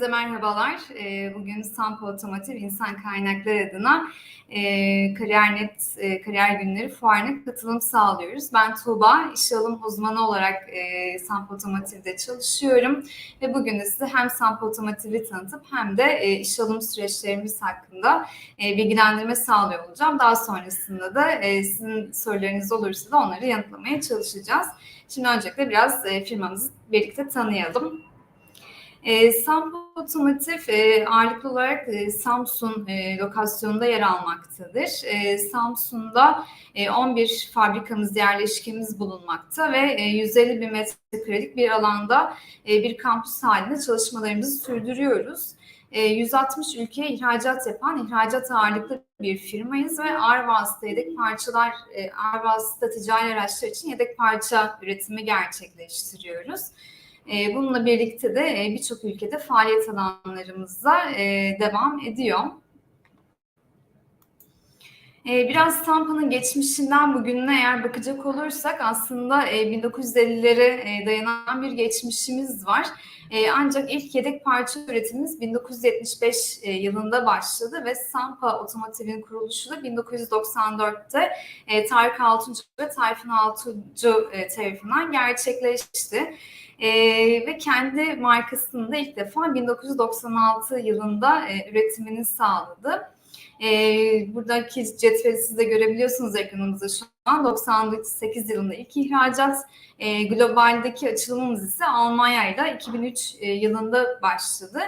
Herkese merhabalar. Ee, bugün Sampo Otomotiv İnsan Kaynakları adına e, KariyerNet e, Kariyer Günleri fuarına katılım sağlıyoruz. Ben Tuğba, iş alım uzmanı olarak e, Sampo Otomotiv'de çalışıyorum. Ve bugün de size hem Sampo Otomotiv'i tanıtıp hem de iş alım süreçlerimiz hakkında bilgilendirme sağlıyor olacağım. Daha sonrasında da sizin sorularınız olursa da onları yanıtlamaya çalışacağız. Şimdi öncelikle biraz firmamızı birlikte tanıyalım. E, Sampo Otomotiv e, ağırlıklı olarak e, Samsun e, lokasyonunda yer almaktadır. E, Samsun'da e, 11 fabrikamız, yerleşkemiz bulunmakta ve e, 150 bin metrekarelik bir alanda e, bir kampüs halinde çalışmalarımızı sürdürüyoruz. 160 e, ülkeye ihracat yapan, ihracat ağırlıklı bir firmayız ve ağır vasıta yedek parçalar, e, ağır vasıta ticari araçlar için yedek parça üretimi gerçekleştiriyoruz. E, bununla birlikte de e, birçok ülkede faaliyet alanlarımızda e, devam ediyor. Biraz Tampa'nın geçmişinden bugününe eğer bakacak olursak aslında 1950'lere dayanan bir geçmişimiz var. Ancak ilk yedek parça üretimimiz 1975 yılında başladı ve Sampa Otomotiv'in kuruluşu da 1994'te Tarık Altuncu ve Tayfun Altuncu tarafından gerçekleşti. E, ve kendi markasını da ilk defa 1996 yılında e, üretimini sağladı. E, buradaki cetveli siz de görebiliyorsunuz ekranımızda şu an. 98 yılında ilk ihracat, e, globaldeki açılımımız ise Almanya ile 2003 e, yılında başladı.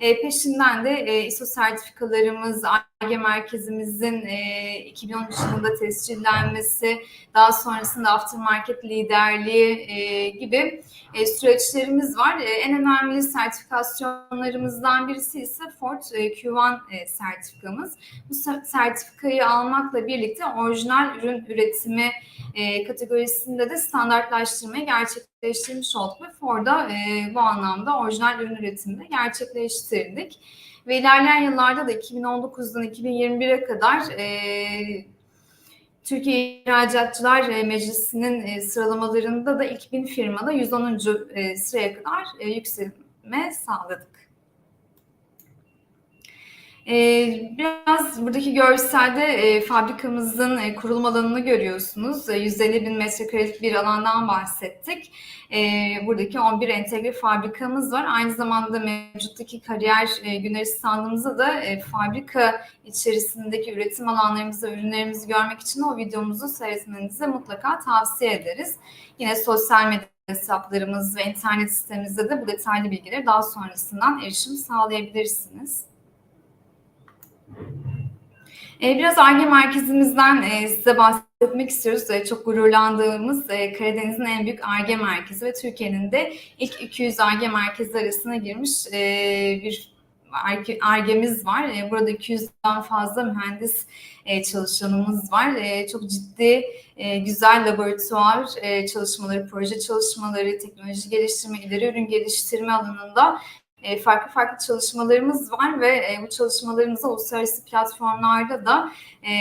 E, peşinden de e, ISO sertifikalarımız, ARGE merkezimizin e, 2013 yılında tescillenmesi, daha sonrasında aftermarket liderliği e, gibi e, süreçlerimiz var. E, en önemli sertifikasyonlarımızdan birisi ise Ford e, Q1 e, sertifikamız. Bu sertifikayı almakla birlikte orijinal ürün üretimi e, kategorisinde de standartlaştırmayı gerçekleştirmiş olduk ve Ford'a e, bu anlamda orijinal ürün üretimini gerçekleştirdik. Ve ilerleyen yıllarda da 2019'dan 2021'e kadar e, Türkiye İhracatçılar e, Meclisi'nin e, sıralamalarında da ilk bin firmada 110. E, sıraya kadar yükselme sağladık. Ee, biraz buradaki görselde e, fabrikamızın e, kurulum alanını görüyorsunuz. E, 150 bin metrekarelik bir alandan bahsettik. E, buradaki 11 entegre fabrikamız var. Aynı zamanda mevcuttaki kariyer e, günleri standımızda da e, fabrika içerisindeki üretim alanlarımızda ürünlerimizi görmek için o videomuzu seyretmenizi mutlaka tavsiye ederiz. Yine sosyal medya hesaplarımız ve internet sitemizde de bu detaylı bilgileri daha sonrasından erişim sağlayabilirsiniz. E, biraz ARGE merkezimizden e, size bahsetmek istiyoruz. E, çok gururlandığımız Karadeniz'in en büyük ARGE merkezi ve Türkiye'nin de ilk 200 ARGE merkezi arasına girmiş bir ARGE'miz var. Burada 200'den fazla mühendis çalışanımız var. Çok ciddi, güzel laboratuvar çalışmaları, proje çalışmaları, teknoloji geliştirme, ileri ürün geliştirme alanında e, farklı farklı çalışmalarımız var ve e, bu çalışmalarımızı uluslararası platformlarda da e,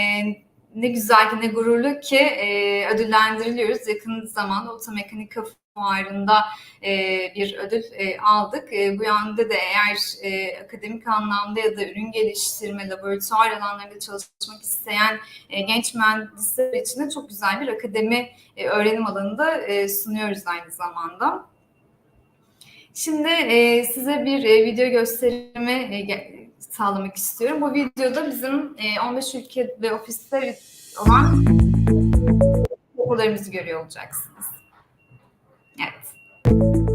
ne güzel ki ne gururlu ki ödüllendiriliyoruz. Yakın zamanda otomekanika fuarında bir ödül aldık. bu yönde de eğer akademik anlamda ya da ürün geliştirme, laboratuvar alanlarında çalışmak isteyen genç mühendisler için de çok güzel bir akademi öğrenim alanında sunuyoruz aynı zamanda. Şimdi e, size bir e, video gösterimi e, sağlamak istiyorum. Bu videoda bizim e, 15 ülke ve ofisler olan okullarımızı görüyor olacaksınız. Evet.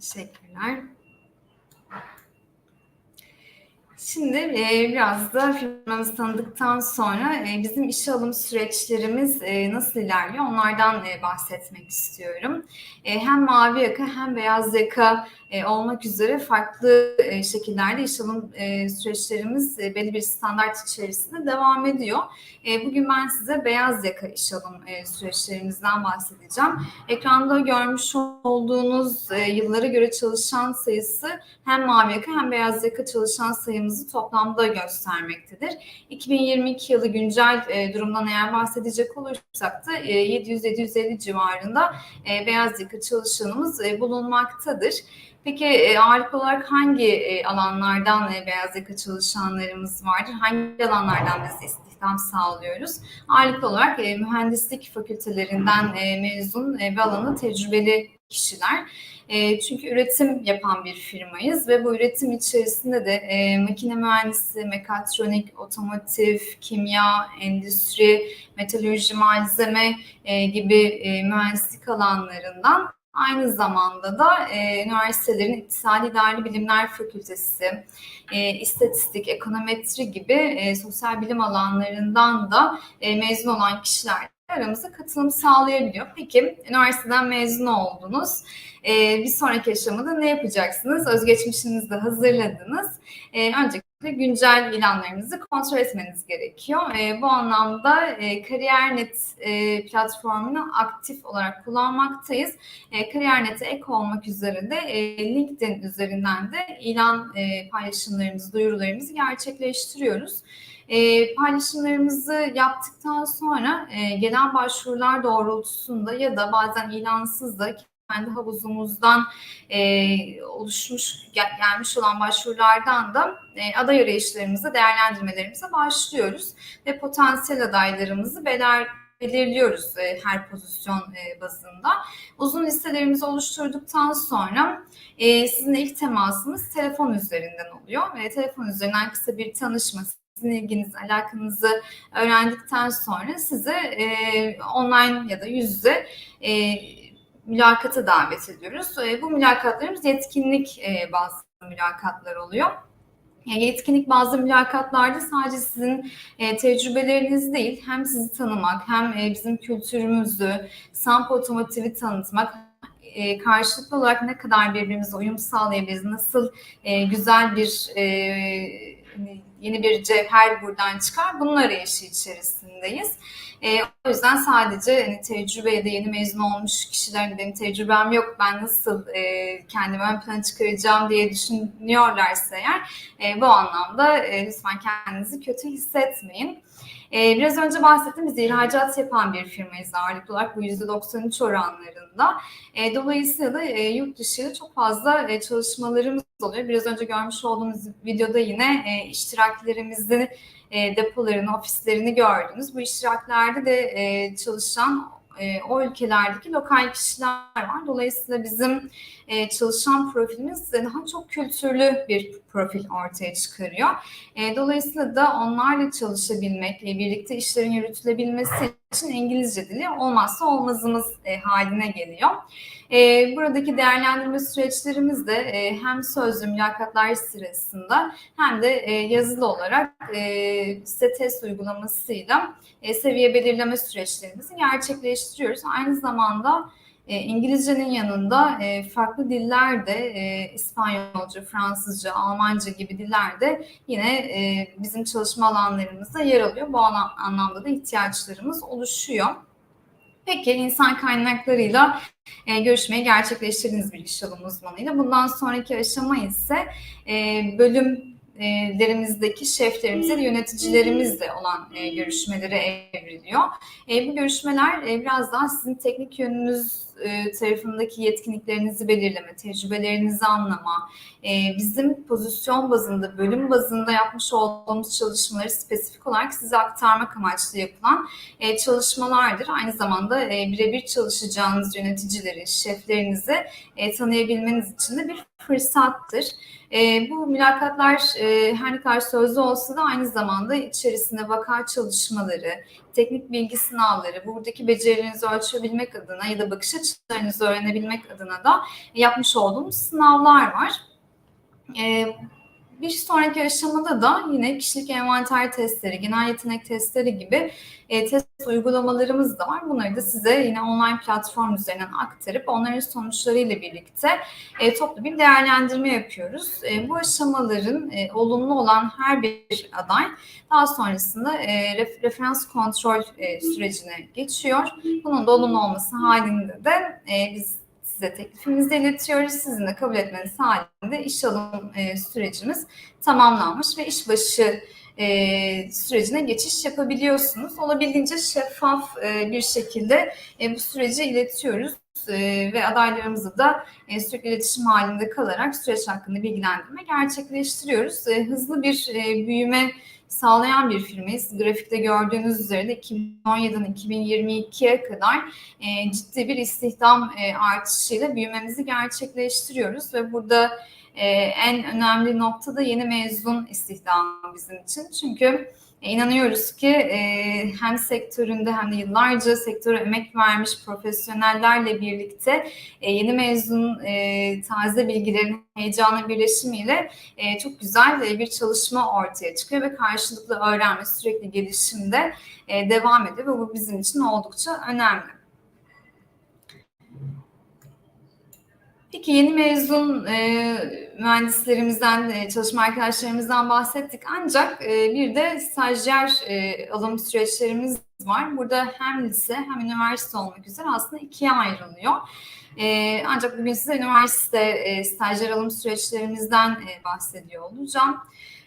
Teşekkürler. Şimdi e, biraz da firmamızı tanıdıktan sonra e, bizim işe alım süreçlerimiz e, nasıl ilerliyor onlardan e, bahsetmek istiyorum. E, hem mavi yaka hem beyaz yaka e, olmak üzere farklı e, şekillerde iş alım e, süreçlerimiz e, belli bir standart içerisinde devam ediyor. E, bugün ben size beyaz yaka iş alım e, süreçlerimizden bahsedeceğim. Ekranda görmüş olduğunuz e, yıllara göre çalışan sayısı hem mavi yaka hem beyaz yaka çalışan sayımızı toplamda göstermektedir. 2022 yılı güncel e, durumdan eğer bahsedecek olursak da e, 700-750 civarında e, beyaz yaka çalışanımız e, bulunmaktadır. Peki e, ağırlık olarak hangi e, alanlardan e, beyaz yaka çalışanlarımız vardır? Hangi alanlardan biz istihdam sağlıyoruz? Ağırlıklı olarak e, mühendislik fakültelerinden e, mezun e, ve alanı tecrübeli kişiler. E, çünkü üretim yapan bir firmayız ve bu üretim içerisinde de e, makine mühendisi, mekatronik, otomotiv, kimya, endüstri, metalurji, malzeme e, gibi e, mühendislik alanlarından Aynı zamanda da e, üniversitelerin İktisadi İdari Bilimler Fakültesi, e, istatistik, ekonometri gibi e, sosyal bilim alanlarından da e, mezun olan kişiler aramıza katılım sağlayabiliyor. Peki üniversiteden mezun oldunuz. E, bir sonraki aşamada ne yapacaksınız? Özgeçmişinizi de hazırladınız. E, öncelikle güncel ilanlarınızı kontrol etmeniz gerekiyor. E, bu anlamda e, Kariyer.net e, platformunu aktif olarak kullanmaktayız. E, Kariyer.net'e ek olmak üzere de e, LinkedIn üzerinden de ilan e, paylaşımlarımızı, duyurularımızı gerçekleştiriyoruz. E, paylaşımlarımızı yaptıktan sonra e, gelen başvurular doğrultusunda ya da bazen ilansız da kendi havuzumuzdan e, oluşmuş gel, gelmiş olan başvurulardan da e, aday arayışlarımızı değerlendirmelerimize başlıyoruz ve potansiyel adaylarımızı beler belirliyoruz e, her pozisyon e, bazında. Uzun listelerimizi oluşturduktan sonra e, sizin ilk temasınız telefon üzerinden oluyor ve telefon üzerinden kısa bir tanışma sizin ilginizi, alakanızı öğrendikten sonra size e, online ya da yüz yüze e, mülakata davet ediyoruz. E, bu mülakatlarımız yetkinlik e, bazı mülakatlar oluyor. Yani yetkinlik bazı mülakatlarda sadece sizin e, tecrübeleriniz değil, hem sizi tanımak, hem e, bizim kültürümüzü, Samp Otomotiv'i tanıtmak, e, karşılıklı olarak ne kadar birbirimize uyum sağlayabiliriz, nasıl e, güzel bir e, yeni bir cevher buradan çıkar, bunun arayışı içerisindeyiz. E, o yüzden sadece hani, tecrübe ya da yeni mezun olmuş kişilerin benim tecrübem yok ben nasıl e, kendimi ön plana çıkaracağım diye düşünüyorlarsa eğer e, bu anlamda e, lütfen kendinizi kötü hissetmeyin. Ee, biraz önce bahsettiğim biz ihracat yapan bir firmayız ağırlıklı olarak bu %93 oranlarında. Ee, dolayısıyla e, yurt dışı çok fazla e, çalışmalarımız oluyor. Biraz önce görmüş olduğunuz videoda yine e, iştiraklerimizin e, depolarını, ofislerini gördünüz. Bu iştiraklerde de e, çalışan e, o ülkelerdeki lokal kişiler var. Dolayısıyla bizim e, çalışan profilimiz daha çok kültürlü bir profil ortaya çıkarıyor. E, dolayısıyla da onlarla çalışabilmek, e, birlikte işlerin yürütülebilmesi için İngilizce dili olmazsa olmazımız e, haline geliyor. E, buradaki değerlendirme süreçlerimiz de e, hem sözlü mülakatlar sırasında hem de e, yazılı olarak e, size test uygulamasıyla e, seviye belirleme süreçlerimizi gerçekleştiriyoruz. Aynı zamanda e, İngilizcenin yanında e, farklı diller de e, İspanyolca, Fransızca, Almanca gibi diller de yine e, bizim çalışma alanlarımızda yer alıyor. Bu anlamda da ihtiyaçlarımız oluşuyor. Peki insan kaynaklarıyla e, görüşmeyi gerçekleştirdiğiniz bir iş alım uzmanıyla. Bundan sonraki aşama ise e, bölüm lerimizdeki şeflerimizle, yöneticilerimizle olan e, görüşmelere evriliyor. E, bu görüşmeler e, biraz daha sizin teknik yönünüz e, tarafındaki yetkinliklerinizi belirleme, tecrübelerinizi anlama, e, bizim pozisyon bazında, bölüm bazında yapmış olduğumuz çalışmaları spesifik olarak size aktarmak amaçlı yapılan e, çalışmalardır. Aynı zamanda birebir çalışacağınız yöneticileri, şeflerinizi tanıyabilmeniz için de bir fırsattır. E, bu mülakatlar e, her ne kadar sözlü olsa da aynı zamanda içerisinde vaka çalışmaları, teknik bilgi sınavları, buradaki becerilerinizi ölçebilmek adına ya da bakış açılarınızı öğrenebilmek adına da yapmış olduğumuz sınavlar var. E, bir sonraki aşamada da yine kişilik envanter testleri, genel yetenek testleri gibi e, test uygulamalarımız da var. Bunları da size yine online platform üzerinden aktarıp onların sonuçlarıyla birlikte e, toplu bir değerlendirme yapıyoruz. E, bu aşamaların e, olumlu olan her bir aday daha sonrasında e, ref, referans kontrol e, sürecine geçiyor. Bunun da olumlu olması halinde de e, biz size teklifimizi iletiyoruz. Sizin de kabul etmeniz halinde iş alım e, sürecimiz tamamlanmış ve işbaşı e, sürecine geçiş yapabiliyorsunuz. Olabildiğince şeffaf e, bir şekilde e, bu süreci iletiyoruz e, ve adaylarımızı da e, sürekli iletişim halinde kalarak süreç hakkında bilgilendirme gerçekleştiriyoruz. E, hızlı bir e, büyüme sağlayan bir firmayız. Grafikte gördüğünüz üzere de 2017'den 2022'ye kadar e, ciddi bir istihdam e, artışıyla büyümemizi gerçekleştiriyoruz ve burada e, en önemli nokta da yeni mezun istihdamı bizim için. Çünkü e, inanıyoruz ki e, hem sektöründe hem de yıllarca sektöre emek vermiş profesyonellerle birlikte e, yeni mezun taze bilgilerin heyecanı birleşimiyle çok güzel bir çalışma ortaya çıkıyor ve karşılıklı öğrenme sürekli gelişimde devam ediyor ve bu bizim için oldukça önemli. Peki yeni mezun e, mühendislerimizden, e, çalışma arkadaşlarımızdan bahsettik. Ancak e, bir de stajyer e, alım süreçlerimiz var. Burada hem lise hem üniversite olmak üzere aslında ikiye ayrılıyor. E, ancak bugün size üniversite e, stajyer alım süreçlerimizden e, bahsediyor olacağım.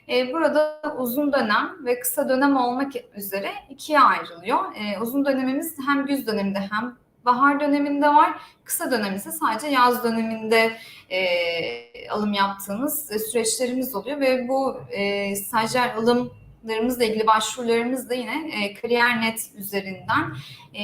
E, burada uzun dönem ve kısa dönem olmak üzere ikiye ayrılıyor. E, uzun dönemimiz hem güz döneminde hem bahar döneminde var. Kısa dönem ise sadece yaz döneminde e, alım yaptığımız e, süreçlerimiz oluyor ve bu e, stajyer alımlarımızla ilgili başvurularımız da yine e, Kariyer.net üzerinden e,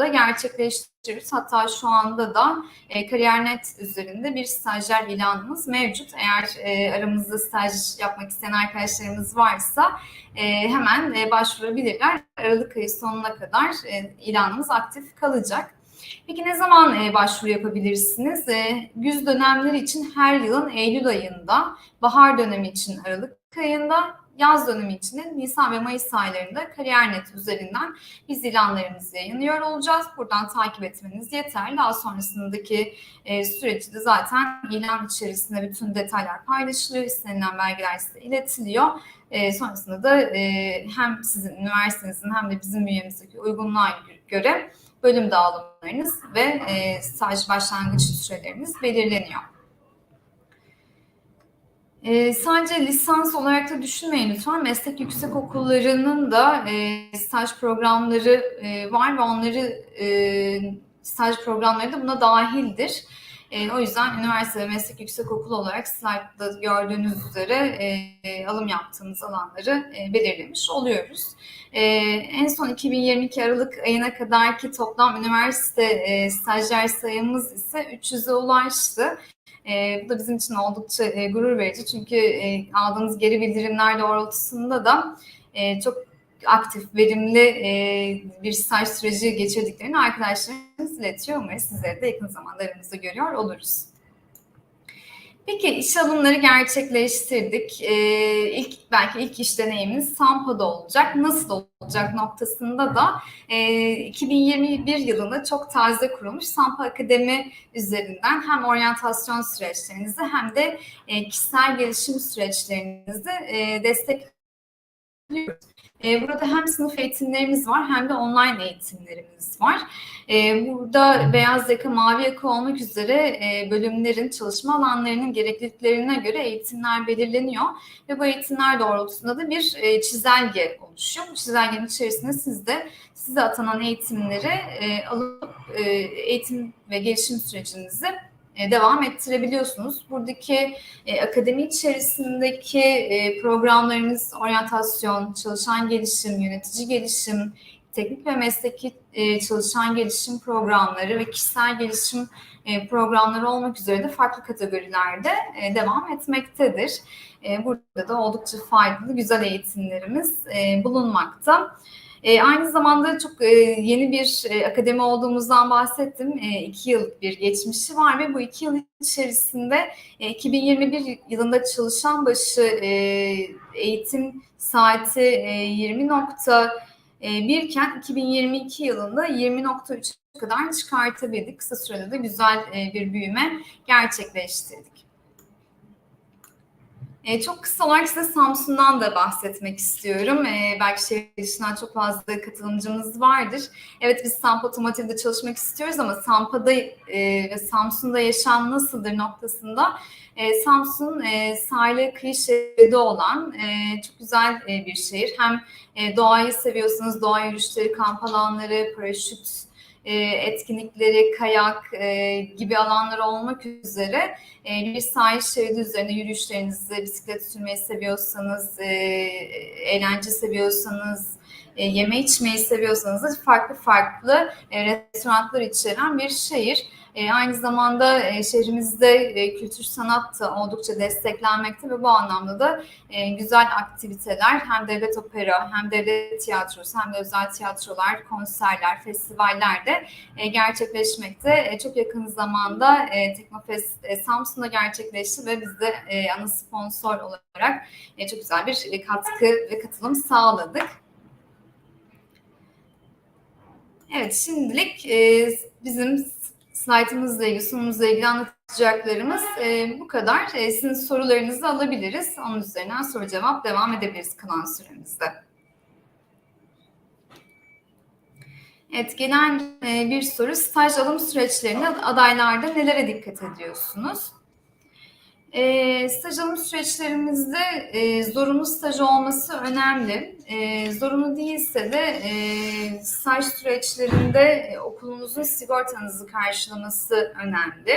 ilanlarımızla gerçekleştiriyoruz. Hatta şu anda da e, Kariyer.net üzerinde bir stajyer ilanımız mevcut. Eğer e, aramızda staj yapmak isteyen arkadaşlarımız varsa e, hemen e, başvurabilirler. Aralık ayı sonuna kadar e, ilanımız aktif kalacak. Peki ne zaman e, başvuru yapabilirsiniz? E, güz dönemleri için her yılın Eylül ayında, bahar dönemi için Aralık ayında, yaz dönemi için de Nisan ve Mayıs aylarında Kariyer.net üzerinden biz ilanlarımızı yayınlıyor olacağız. Buradan takip etmeniz yeterli. Daha sonrasındaki e, süreci de zaten ilan içerisinde bütün detaylar paylaşılıyor. İstenilen belgeler size iletiliyor. E, sonrasında da e, hem sizin üniversitenizin hem de bizim üyemizdeki uygunluğa göre bölüm dağılımlarınız ve e, staj başlangıç süreleriniz belirleniyor. E, sadece lisans olarak da düşünmeyin lütfen. Meslek yüksek okullarının da e, staj programları e, var ve onları e, staj programları da buna dahildir. E, o yüzden üniversite ve meslek yüksek okulu olarak slide'da gördüğünüz üzere e, alım yaptığımız alanları e, belirlemiş oluyoruz. E, en son 2022 Aralık ayına kadarki toplam üniversite e, stajyer sayımız ise 300'e ulaştı. E, bu da bizim için oldukça e, gurur verici çünkü e, aldığımız geri bildirimler doğrultusunda da e, çok aktif, verimli e, bir staj süreci geçirdiklerini arkadaşlarımız iletiyor. Umarım sizleri de yakın zamanda aramızda görüyor oluruz. Peki iş alımları gerçekleştirdik. Ee, ilk belki ilk iş deneyimimiz Sampa'da olacak. Nasıl olacak noktasında da e, 2021 yılında çok taze kurulmuş Sampa Akademi üzerinden hem oryantasyon süreçlerinizi hem de e, kişisel gelişim süreçlerinizi e, destek Burada hem sınıf eğitimlerimiz var hem de online eğitimlerimiz var. Burada beyaz yaka, mavi yaka olmak üzere bölümlerin, çalışma alanlarının gerekliliklerine göre eğitimler belirleniyor. Ve bu eğitimler doğrultusunda da bir çizelge oluşuyor. Bu çizelgenin içerisinde siz de size atanan eğitimleri alıp eğitim ve gelişim sürecinizi e, devam ettirebiliyorsunuz. Buradaki e, akademi içerisindeki e, programlarımız oryantasyon, çalışan gelişim, yönetici gelişim, teknik ve mesleki e, çalışan gelişim programları ve kişisel gelişim e, programları olmak üzere de farklı kategorilerde e, devam etmektedir. E, burada da oldukça faydalı, güzel eğitimlerimiz e, bulunmakta. E, aynı zamanda çok e, yeni bir e, akademi olduğumuzdan bahsettim. E, iki yıllık bir geçmişi var ve bu iki yıl içerisinde e, 2021 yılında çalışan başı e, eğitim saati e, 20 nokta e, iken 2022 yılında 20.3'e kadar çıkartabildik. Kısa sürede de güzel e, bir büyüme gerçekleştirdik. E, çok kısa olarak size Samsun'dan da bahsetmek istiyorum. E, belki şehir dışından çok fazla katılımcımız vardır. Evet biz Samp Otomotiv'de çalışmak istiyoruz ama Sampa'da e, ve Samsun'da yaşam nasıldır noktasında e, Samsun e, sahile kıyı şeridi olan e, çok güzel e, bir şehir. Hem e, doğayı seviyorsanız doğa yürüyüşleri, kamp alanları, paraşüt e, etkinlikleri, kayak e, gibi alanlar olmak üzere e, bir sahil şeridi üzerine yürüyüşlerinizi, bisiklet sürmeyi seviyorsanız, eğlence seviyorsanız, yeme içmeyi seviyorsanız da farklı farklı restoranlar içeren bir şehir. E, aynı zamanda e, şehrimizde e, kültür sanat da oldukça desteklenmekte ve bu anlamda da e, güzel aktiviteler hem devlet opera hem devlet tiyatrosu hem de özel tiyatrolar, konserler, festivaller de e, gerçekleşmekte. E, çok yakın zamanda e, Teknofest e, Samsun'da gerçekleşti ve biz de e, ana sponsor olarak e, çok güzel bir e, katkı ve katılım sağladık. Evet şimdilik e, bizim slaytımızla ilgili, sunumumuzla ilgili anlatacaklarımız e, bu kadar. E, sizin sorularınızı alabiliriz. Onun üzerinden soru cevap devam edebiliriz kalan süremizde. Evet, gelen e, bir soru. Staj alım süreçlerinde adaylarda nelere dikkat ediyorsunuz? E, staj alım süreçlerimizde e, zorunlu staj olması önemli. E, zorunlu değilse de e, staj süreçlerinde e, okulunuzun sigortanızı karşılaması önemli.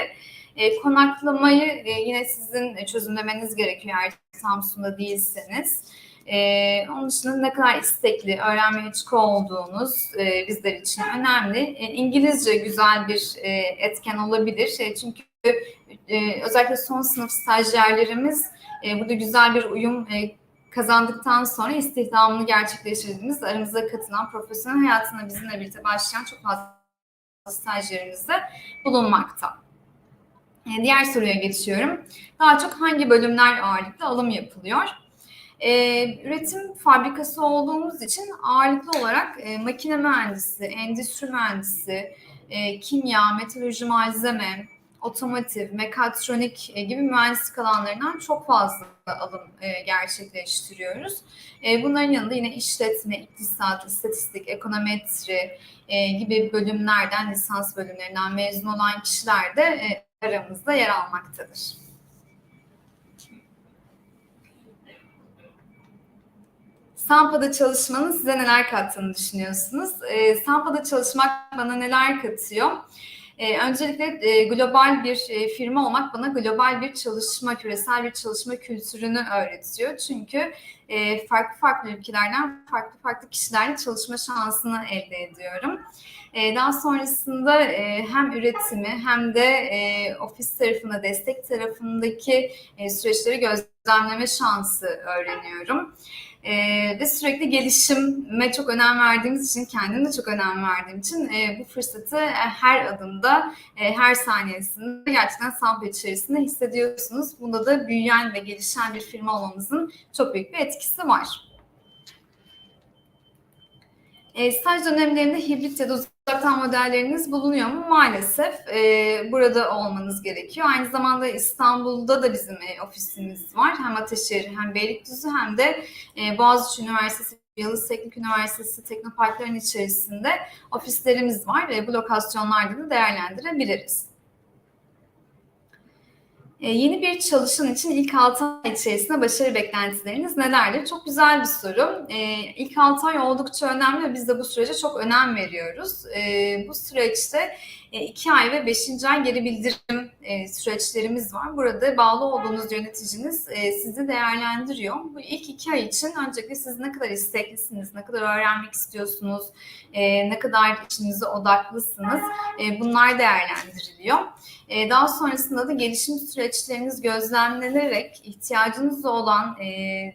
E, konaklamayı e, yine sizin çözümlemeniz gerekiyor eğer Samsun'da değilseniz. Ee, onun dışında ne kadar istekli, öğrenmeye açık olduğunuz e, bizler için önemli. E, İngilizce güzel bir e, etken olabilir. E, çünkü e, özellikle son sınıf stajyerlerimiz e, burada güzel bir uyum e, kazandıktan sonra istihdamını gerçekleştirdiğimiz aramıza katılan profesyonel hayatına bizimle birlikte başlayan çok fazla stajyerimiz de bulunmakta. E, diğer soruya geçiyorum. Daha çok hangi bölümler ağırlıklı alım yapılıyor? E, üretim fabrikası olduğumuz için ağırlıklı olarak e, makine mühendisi, endüstri mühendisi, e, kimya, metalurji malzeme, otomotiv, mekatronik e, gibi mühendislik alanlarından çok fazla alım e, gerçekleştiriyoruz. E, bunların yanında yine işletme, iktisat, istatistik, ekonometri gibi bölümlerden, lisans bölümlerinden mezun olan kişiler de aramızda yer almaktadır. Sampa'da çalışmanın size neler kattığını düşünüyorsunuz? Sampa'da çalışmak bana neler katıyor? E, öncelikle e, global bir e, firma olmak bana global bir çalışma, küresel bir çalışma kültürünü öğretiyor. Çünkü e, farklı farklı ülkelerden farklı farklı kişilerle çalışma şansını elde ediyorum. E, daha sonrasında e, hem üretimi hem de e, ofis tarafında, destek tarafındaki e, süreçleri gözlemleme şansı öğreniyorum. E, ve sürekli gelişime çok önem verdiğimiz için, kendime çok önem verdiğim için e, bu fırsatı e, her adımda, e, her saniyesinde gerçekten sampo içerisinde hissediyorsunuz. Bunda da büyüyen ve gelişen bir firma olmamızın çok büyük bir etkisi var. E, staj dönemlerinde hibrit ya da uzaktan modelleriniz bulunuyor mu? Maalesef e, burada olmanız gerekiyor. Aynı zamanda İstanbul'da da bizim e, ofisimiz var. Hem Ataşehir hem Beylikdüzü hem de e, Boğaziçi Üniversitesi Yıldız Teknik Üniversitesi Teknoparkların içerisinde ofislerimiz var ve bu lokasyonlarda da değerlendirebiliriz. E, yeni bir çalışan için ilk 6 ay içerisinde başarı beklentileriniz nelerdir? Çok güzel bir soru. E, ilk 6 ay oldukça önemli ve biz de bu sürece çok önem veriyoruz. E, bu süreçte 2 ay ve 5. ay geri bildirim süreçlerimiz var. Burada bağlı olduğunuz yöneticiniz sizi değerlendiriyor. Bu ilk 2 ay için öncelikle siz ne kadar isteklisiniz, ne kadar öğrenmek istiyorsunuz, ne kadar içinize odaklısınız bunlar değerlendiriliyor. Daha sonrasında da gelişim süreçleriniz gözlemlenerek ihtiyacınız olan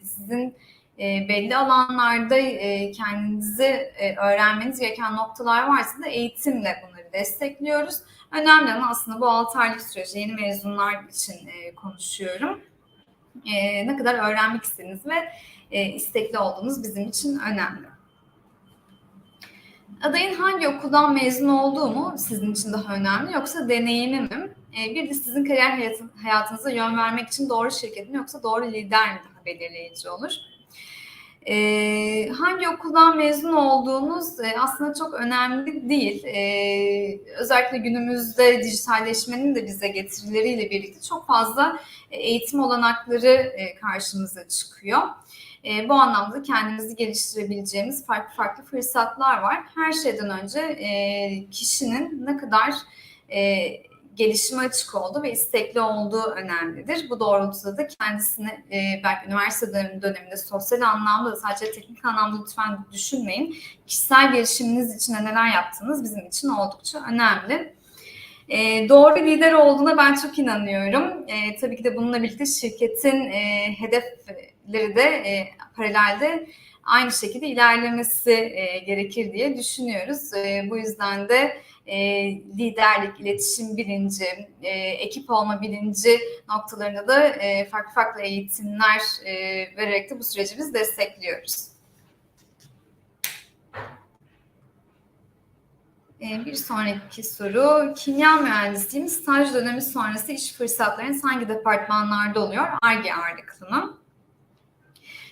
sizin e, belli alanlarda e, kendinizi e, öğrenmeniz gereken noktalar varsa da eğitimle bunları destekliyoruz. Önemli olan aslında bu 6 aylık süreci yeni mezunlar için e, konuşuyorum. E, ne kadar öğrenmek istediğiniz ve e, istekli olduğunuz bizim için önemli. Adayın hangi okuldan mezun olduğu mu sizin için daha önemli yoksa deneyimi mi? Bir de sizin kariyer hayatın, hayatınıza yön vermek için doğru şirket mi yoksa doğru lider mi daha belirleyici olur? E, hangi okuldan mezun olduğunuz e, aslında çok önemli değil. E, özellikle günümüzde dijitalleşmenin de bize getirileriyle birlikte çok fazla eğitim olanakları e, karşımıza çıkıyor. E, bu anlamda kendimizi geliştirebileceğimiz farklı farklı fırsatlar var. Her şeyden önce e, kişinin ne kadar e, gelişime açık olduğu ve istekli olduğu önemlidir. Bu doğrultuda da kendisini e, belki üniversite döneminde sosyal anlamda da sadece teknik anlamda lütfen düşünmeyin. Kişisel gelişiminiz için neler yaptığınız bizim için oldukça önemli. E, doğru lider olduğuna ben çok inanıyorum. E, tabii ki de bununla birlikte şirketin e, hedefleri de e, paralelde aynı şekilde ilerlemesi e, gerekir diye düşünüyoruz. E, bu yüzden de e, liderlik, iletişim bilinci, e, ekip olma bilinci noktalarında da e, farklı farklı eğitimler e, vererek de bu süreci biz destekliyoruz. E, bir sonraki soru, kimya mühendisliğim staj dönemi sonrası iş fırsatlarınız hangi departmanlarda oluyor? ARGE ağırlıklı mı?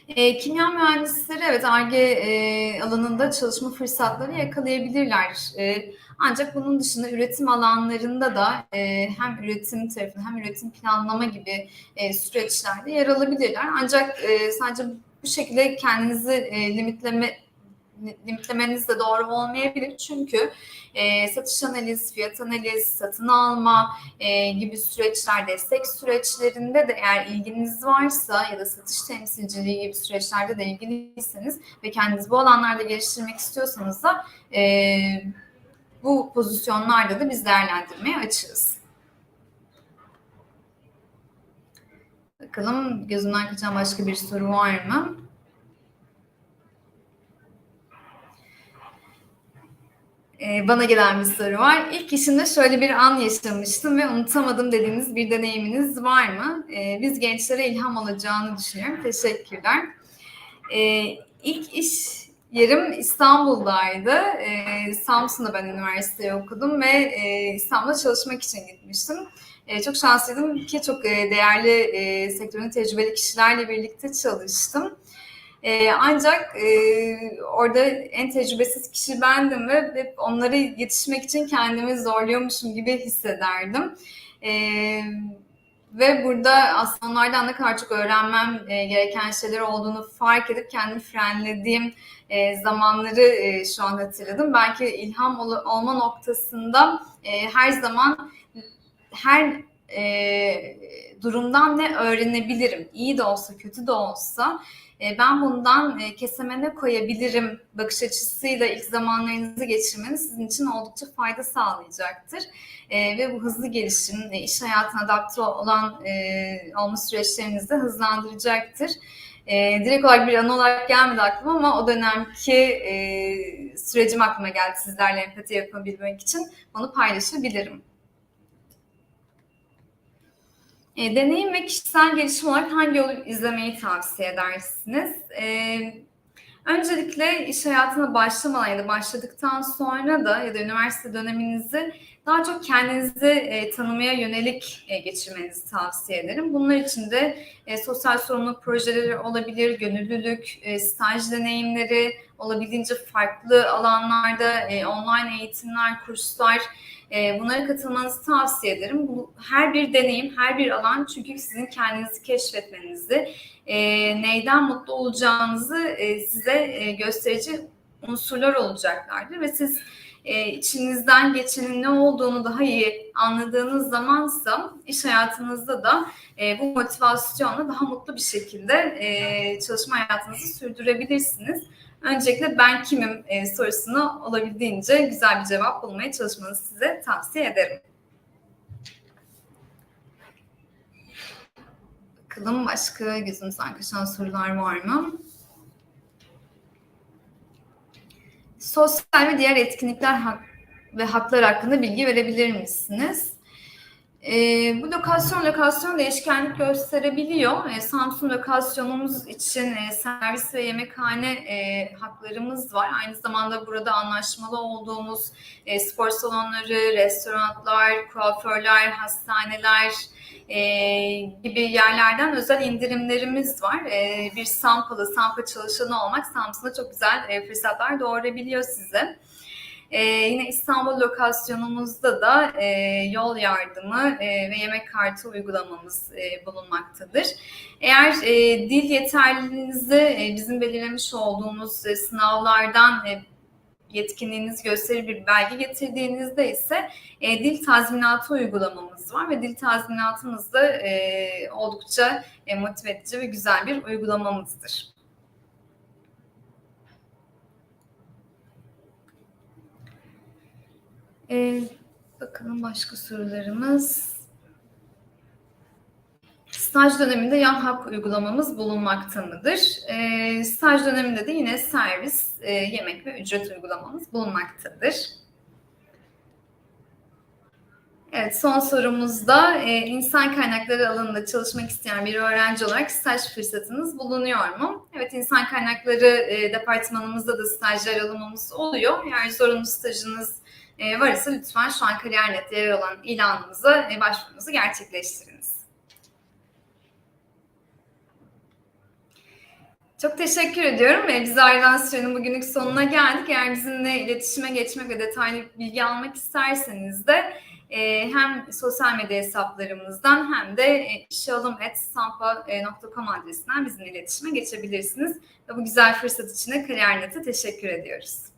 E, kimya mühendisleri evet ARGE e, alanında çalışma fırsatları yakalayabilirler. E, ancak bunun dışında üretim alanlarında da e, hem üretim tarafında hem üretim planlama gibi e, süreçlerde yer alabilirler. Ancak e, sadece bu şekilde kendinizi e, limitleme limitlemeniz de doğru olmayabilir. Çünkü e, satış analiz, fiyat analiz, satın alma e, gibi süreçler, destek süreçlerinde de eğer ilginiz varsa ya da satış temsilciliği gibi süreçlerde de ilgiliyseniz ve kendinizi bu alanlarda geliştirmek istiyorsanız da e, bu pozisyonlarda da biz değerlendirmeye açığız. Bakalım gözümden kaçan başka bir soru var mı? Bana gelen bir soru var. İlk işimde şöyle bir an yaşamıştım ve unutamadım dediğiniz bir deneyiminiz var mı? Ee, biz gençlere ilham olacağını düşünüyorum. Teşekkürler. Ee, ilk iş yerim İstanbul'daydı. Samsun'da ben üniversiteyi okudum ve İstanbul'da çalışmak için gitmiştim. çok şanslıydım ki çok değerli sektörün tecrübeli kişilerle birlikte çalıştım. E, ancak e, orada en tecrübesiz kişi bendim ve hep onlara yetişmek için kendimi zorluyormuşum gibi hissederdim. E, ve burada aslında onlardan ne kadar çok öğrenmem e, gereken şeyler olduğunu fark edip kendimi frenlediğim e, zamanları e, şu an hatırladım. Belki ilham ol, olma noktasında e, her zaman her e, durumdan ne öğrenebilirim? İyi de olsa, kötü de olsa ben bundan e, kesemene koyabilirim bakış açısıyla ilk zamanlarınızı geçirmeniz sizin için oldukça fayda sağlayacaktır. E, ve bu hızlı gelişim, iş hayatına adapte olan olma süreçlerinizi de hızlandıracaktır. E, direkt olarak bir anı olarak gelmedi aklıma ama o dönemki e, sürecim aklıma geldi sizlerle empati yapabilmek için. Onu paylaşabilirim. E, deneyim ve kişisel gelişim olarak hangi yolu izlemeyi tavsiye edersiniz? E, öncelikle iş hayatına başlamadan ya da başladıktan sonra da ya da üniversite döneminizi daha çok kendinizi e, tanımaya yönelik e, geçirmenizi tavsiye ederim. Bunlar için de e, sosyal sorumluluk projeleri olabilir, gönüllülük, e, staj deneyimleri, olabildiğince farklı alanlarda e, online eğitimler, kurslar, e, bunlara katılmanızı tavsiye ederim. Bu her bir deneyim, her bir alan çünkü sizin kendinizi keşfetmenizi, e, neyden mutlu olacağınızı e, size e, gösterici unsurlar olacaklardır ve siz e, içinizden geçenin ne olduğunu daha iyi anladığınız zamansa iş hayatınızda da e, bu motivasyonla daha mutlu bir şekilde e, çalışma hayatınızı sürdürebilirsiniz. Öncelikle ben kimim e, sorusunu olabildiğince güzel bir cevap bulmaya çalışmanızı size tavsiye ederim. Bakalım başka gözümüzden kaçan sorular var mı? Sosyal ve diğer etkinlikler hak ve haklar hakkında bilgi verebilir misiniz? E, bu lokasyon lokasyon değişkenlik gösterebiliyor. E, Samsun lokasyonumuz için e, servis ve yemekhane e, haklarımız var. Aynı zamanda burada anlaşmalı olduğumuz e, spor salonları, restoranlar, kuaförler, hastaneler e, gibi yerlerden özel indirimlerimiz var. E, bir Sampalı, Sampa çalışanı olmak Samsun'da çok güzel e, fırsatlar doğurabiliyor size. Ee, yine İstanbul lokasyonumuzda da e, yol yardımı e, ve yemek kartı uygulamamız e, bulunmaktadır. Eğer e, dil yeterliliğinizi e, bizim belirlemiş olduğumuz e, sınavlardan e, yetkinliğiniz gösterir bir belge getirdiğinizde ise e, dil tazminatı uygulamamız var ve dil tazminatımız da e, oldukça e, motive edici ve güzel bir uygulamamızdır. Ee, bakalım başka sorularımız. Staj döneminde yan hak uygulamamız bulunmakta mıdır? Ee, staj döneminde de yine servis, e, yemek ve ücret uygulamamız bulunmaktadır. Evet, son sorumuzda e, insan kaynakları alanında çalışmak isteyen bir öğrenci olarak staj fırsatınız bulunuyor mu? Evet, insan kaynakları e, departmanımızda da stajyer alımımız oluyor. Eğer zorunlu stajınız e, varsa lütfen şu an Kariyer.net'te yer alan ilanımıza e, başvurunuzu gerçekleştiriniz. Çok teşekkür ediyorum. E, Biz ayrılan sürenin bugünlük sonuna geldik. Eğer bizimle iletişime geçmek ve detaylı bilgi almak isterseniz de e, hem sosyal medya hesaplarımızdan hem de e, işealım.sampa.com adresinden bizimle iletişime geçebilirsiniz. Ve bu güzel fırsat için de Kariyer.net'e teşekkür ediyoruz.